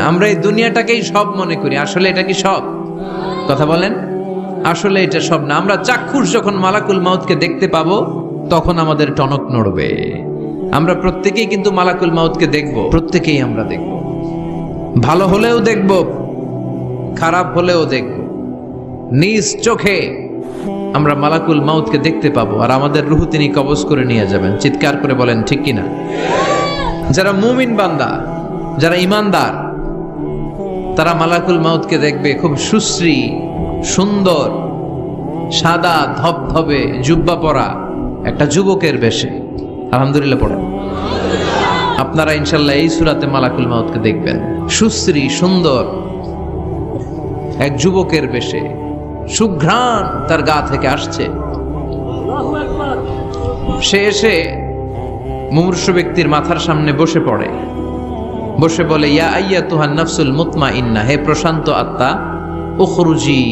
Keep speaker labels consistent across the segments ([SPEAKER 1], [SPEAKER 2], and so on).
[SPEAKER 1] আমরা এই দুনিয়াটাকেই সব মনে করি। আসলে এটা কি সব? কথা বলেন। আসলে এটা সব না। আমরা চাক্ষুষ যখন মালাকুল মাউতকে দেখতে পাবো, তখন আমাদের টনক নড়বে। আমরা প্রত্যেকেই কিন্তু মালাকুল মাউতকে দেখব। প্রত্যেকেই আমরা দেখব। ভালো হলেও দেখব, খারাপ হলেও দেখব। নিজ চোখে আমরা মালাকুল মাউতকে দেখতে পাবো আর আমাদের রুহু তিনি কবজ করে নিয়ে যাবেন। চিৎকার করে বলেন, ঠিক কিনা? যারা মুমিন বান্দা, যারা ইমানদার তারা মালাকুল মাউতকে দেখবে খুব সুশ্রী, সুন্দর, সাদা, ধবধবে, জুব্বা পরা একটা যুবকের বেশে। আলহামদুলিল্লাহ পড়েন আপনারা ইনশাল্লাহ এই সুরাতে মালাকুল মাউতকে দেখবেন। সুশ্রী, সুন্দর, এক যুবকের বেশে। সুঘ্রাণ তার গা থেকে আসছে। সে এসে মুমূর্ষ ব্যক্তির মাথার সামনে বসে পড়ে। বসে বলে, ইয়া আইয়া তুহান নাফসুল মুতমা ইন্না হে প্রশান্ত আত্মা, উখরুজি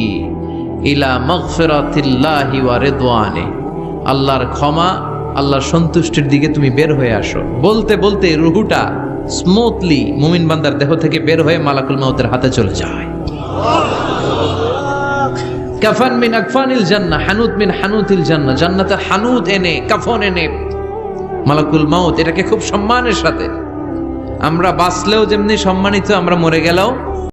[SPEAKER 1] ইলা মাগফিরাতিল্লাহি ওয়া রিদওয়ানে। আল্লাহর ক্ষমা, আল্লাহর সন্তুষ্টির দিকে তুমি বের হয়ে আসো। বলতে বলতে রুহুটা স্মুথলি মুমিন বান্দার দেহ থেকে বের হয়ে মালাকুল মাউতের হাতে চলে যায়। কাফান মিন আকফানিল জান্নাহ হানুত মিন হানুতিল জান্নাহ। জান্নাতে হানুত এনে, কাফন এনে মালাকুল মাউত, এটাকে খুব সম্মানের সাথে আমরা বাঁচলেও যেমনি সম্মানিত আমরা মরে গেলেও